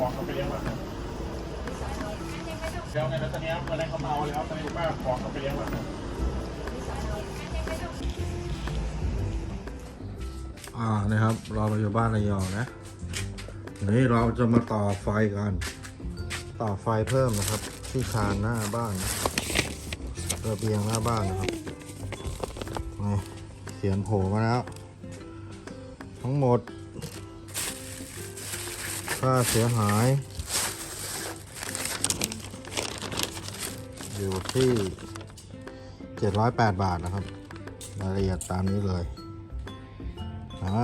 ของเขาไปเลี้ยงมดแล้วไงแล้วตอนนี้อะไรเขาเอาแล้วตอนนี้ป้าของเขาไปเลี้ยงมาอ่านะครับ เรามาอยู่บ้านระยองนะนี่เราจะมาต่อไฟกัน ต่อไฟเพิ่มนะครับ ที่คานหน้าบ้านระเบียงหน้าบ้านนะครับนี่เขียนโผล่มาแล้ว ทั้งหมด ค่าเสียหาย อยู่ที่ 708 บาทนะครับรายละเอียดตามนี้เลยอ่า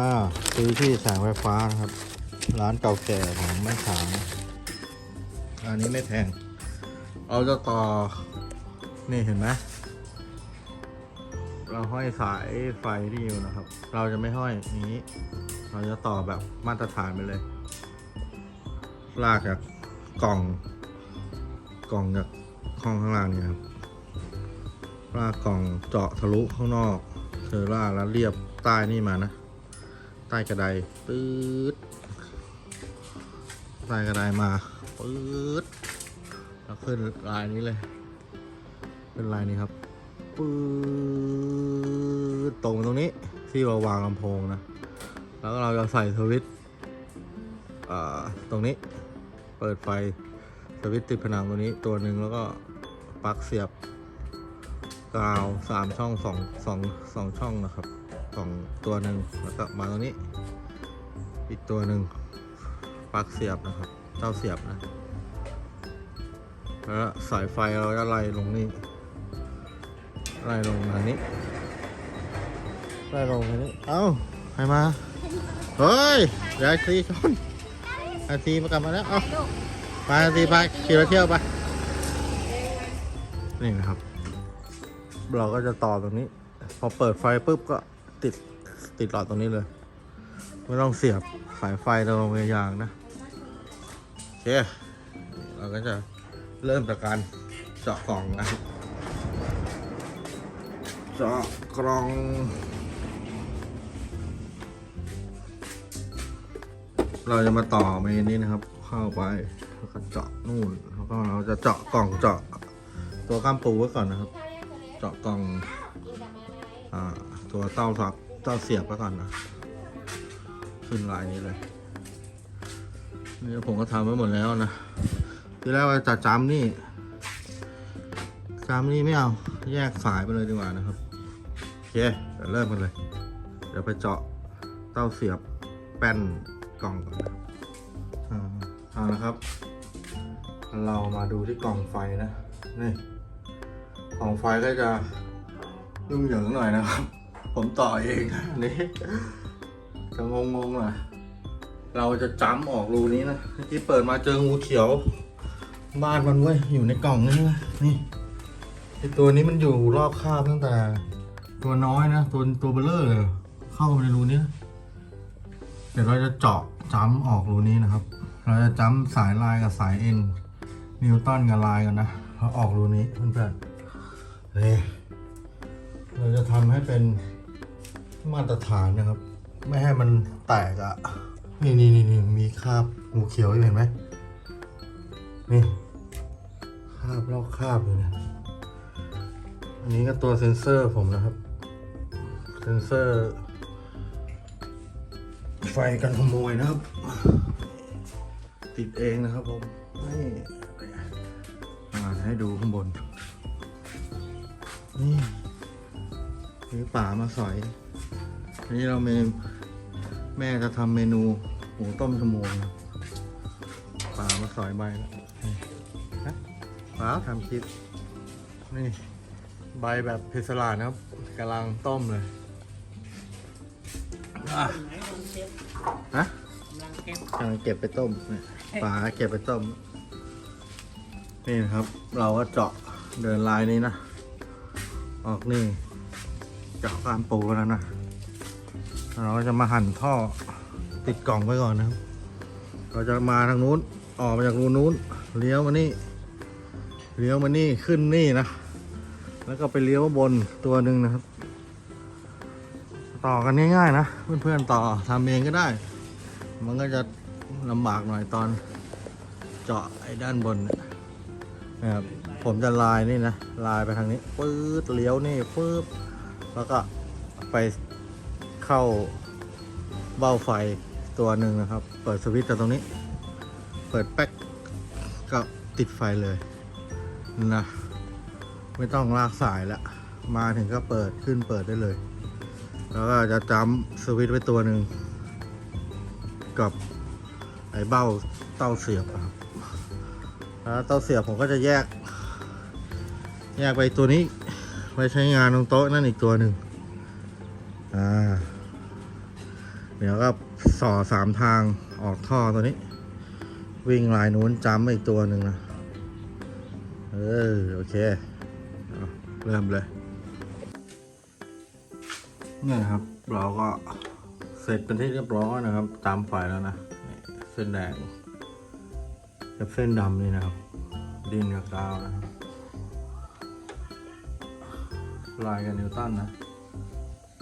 ซื้อที่แสงไฟฟ้านะครับ ร้านเก่าแก่ของแม่ขางอันนี้ไม่แพง เอาจะต่อ นี่เห็นไหมเราห้อยสายไฟที่อยู่นะครับ เราจะไม่ห้อยอย่างนี้ เราจะต่อแบบมาตรฐานไปเลย ลากจากกล่อง กล่องจากห้องข้างล่างเนี่ยครับลากกล่องเจาะทะลุข้างนอกเทอร่าแล้วเรียบใต้นี่มานะ ใต้กระไดปื๊ดใต้กระไดมาปื๊ดแล้วขึ้นลายนี้เลยขึ้นลายนี้ครับปื๊ดตรงตรงนี้ที่เราวางลำโพงนะ แล้วเราจะใส่สวิตช์ ตรงนี้เปิดไฟสวิตช์ติดผนังตัวนี้ตัวหนึ่งแล้วก็ปลั๊กเสียบกาวสามช่องสองสองสองช่องนะครับสองตัวหนึ่งแล้วก็มาตรงนี้ อีกตัวหนึ่งปลั๊กเสียบนะครับ เจ้าเสียบนะแล้วสายไฟเราจะไล่ลงนี่ไล่ลงมานี้ไล่ลงมานี้ เอ้าใครมา เฮ้ยยายซีชน ยายซีมากลับมาแล้วเอ้าไปยายซีไปขี่รถเที่ยวไปนี่นะครับ เราก็จะต่อตรงนี้ พอเปิดไฟปุ๊บก็ติดติดหลอดตรงนี้เลย ไม่ต้องเสียบสายไฟตรงยางนะโอเคเราก็จะเริ่มจากการเจาะกล่องนะครับเจาะกล่อง เราจะมาต่อเมนนี้นะครับ เข้าไปแล้วก็เจาะนู่นแล้วก็เราจะเจาะกล่องเจาะ ตัวก้ามปูไว้ก่อนนะครับ เจาะกล่องอ่าตัวเต้าสับเต้าเสียบไว้ก่อนนะขึ้นลายนี้เลยนี่ผมก็ทำไว้หมดแล้วนะทีแรกว่าจะจำนี่จำนี่ไม่เอาแยกสายไปเลยดีกว่านะครับโอเคเดี๋ยวเริ่มกันเลย เดี๋ยวไปเจาะเต้าเสียบแป้น กล่องก่อนนะครับอ่าเอาละครับ เรามาดูที่กล่องไฟนะนี่กล่องไฟก็จะยุ่งเหยิงหน่อยนะครับ ผมต่อเองนนี้จะงงๆหน่อยเราจะจ้ำออกรูนี้นะเมื่เปิดมาเจองูเขียว บ้านมันเว้ยอยู่ในกล่องนี้นะนี่ไอตัวนี้มันอยู่รอบคาบตั้งแต่ ตัวน้อยนะ ตัวตัวเบลเลอร์เลยเข้ามาในรูนี้นะ ดี๋ยวเราจะเจาะจ้ำออกรูนี้นะครับ เราจะจ้ำสายลายกับสายเอ็นนิวตันกับลายกันนะเราออกรูนี้เพื่อนๆนี่เราจะทำให้เป็นมาตรฐานนะครับ ไม่ให้มันแตกอะนี่นี่นี่นี่มีคราบงูเขียวอยู่เห็นไหมนี่คราบลอกคราบเลยนะอันนี้ก็ตัวเซ็นเซอร์ผมนะครับ เซ็นเซอร์ ไฟกันขโมยนะครับ ติดเองนะครับผมนี่อ่าให้ดูข้างบน นี่มีป่ามาสอยอันนี้เราเมนแม่จะทำเมนูหมูต้มชะมวงนป่ามาสอยใบแล้วนี่ฮะป่าทำคลิปนี่ใบแบบเพชรลาดนะครับกำลังต้มเลย อะฮะกำลังเก็บไปต้มเนี่ยป่าเก็บไปต้ม นี่นะครับ เราก็เจาะเดินลายนี้นะ ออกนี่ เจาะการปูแล้วนะ เราก็จะมาหั่นท่อติดกล่องไว้ก่อนนะครับ เราจะมาทางนู้น ออกมาจากรูนู้น เลี้ยวมานี่ เลี้ยวมานี่ขึ้นนี่นะ แล้วก็ไปเลี้ยวบนตัวหนึ่งนะครับ ต่อกันง่ายๆนะเพื่อนๆต่อทำเองก็ได้ มันก็จะลำบากหน่อยตอนเจาะไอ้ด้านบนนะครับผมจะลายนี่นะลายไปทางนี้ปื๊ดเลี้ยวนี่ปื๊บแล้วก็ไปเข้าเบ้าไฟตัวหนึ่งนะครับ เปิดสวิตช์ตรงนี้ เปิดแป๊กก็ติดไฟเลยนะไม่ต้องลากสายละมาถึงก็เปิดขึ้นเปิดได้เลย แล้วก็จะจัมสวิตช์ไว้ตัวหนึ่ง กับไอ้เบ้าเต้าเสียบครับแล้วเต้าเสียบผมก็จะแยก แยกไปตัวนี้ ไว้ใช้งานตรงโต๊ะนั่นอีกตัวหนึ่งอ่าเดี๋ยวก็ส่อสามทางออกท่อตัวนี้ วิ่งลายนู้นจ้ำอีกตัวหนึ่งนะ เออ โอเคอเริ่มเลย นี่นะครับ เราก็เสร็จเป็นที่เรียบร้อยนะครับ ตามไฟแล้วนะเส้นแดงกับเส้นดำนี่นะครับ ดินกับกาวนะครับลายกับนิวตันนะ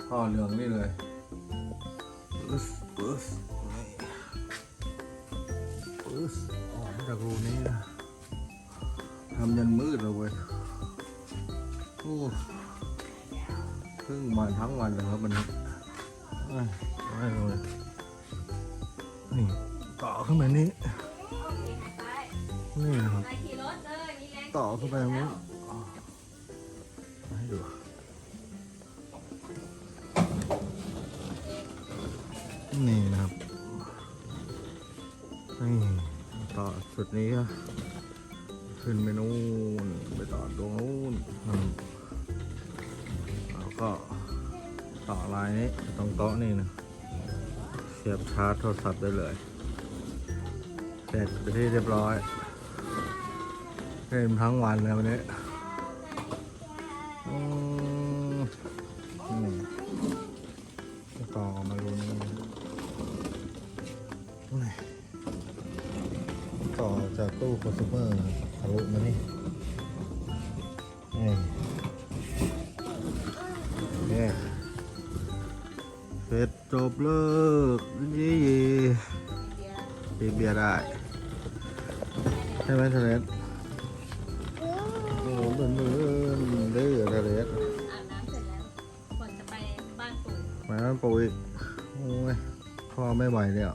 ข้อเหลืองนี่เลยปึ๊สปึ๊สนี่ปึ๊สออกมาจากรูนี้นะทำยันมืดเลยเว้ยโอ้ พิ่งมาทั้งวันเลยครับวันนี้เอ้ยไม่เลยนี่ต่อขึ้นมานี้นี่นะครับต่อเข้าไปตรงนี้ให้ดูนี่นะครับนี่ต่อสุดนี้ก็ขึ้นไปนู่นไปต่อตรงนู้น ลายนี้ตรงโต๊ะนี่นะเสียบชาร์จโทรศัพท์ได้เลย เสร็จไปที่เรียบร้อยเล่นทั้งวันเลยวันนี้ต่อมาดูนี่นี่ต่อจากตู้คอน sumer ทะลุมานี่ ร็จจบเลิกยี่ปีเบียร์ได้ ใช่ไหมเทเลสโอ้โหเหมือนมือดื้ออะไรเลยอาบน้ำเสร็จแล้วก่อนจะไปบ้านปู่มาแล้วปุ๋ยโอ้ยพ่อไม่ไหวแล้ว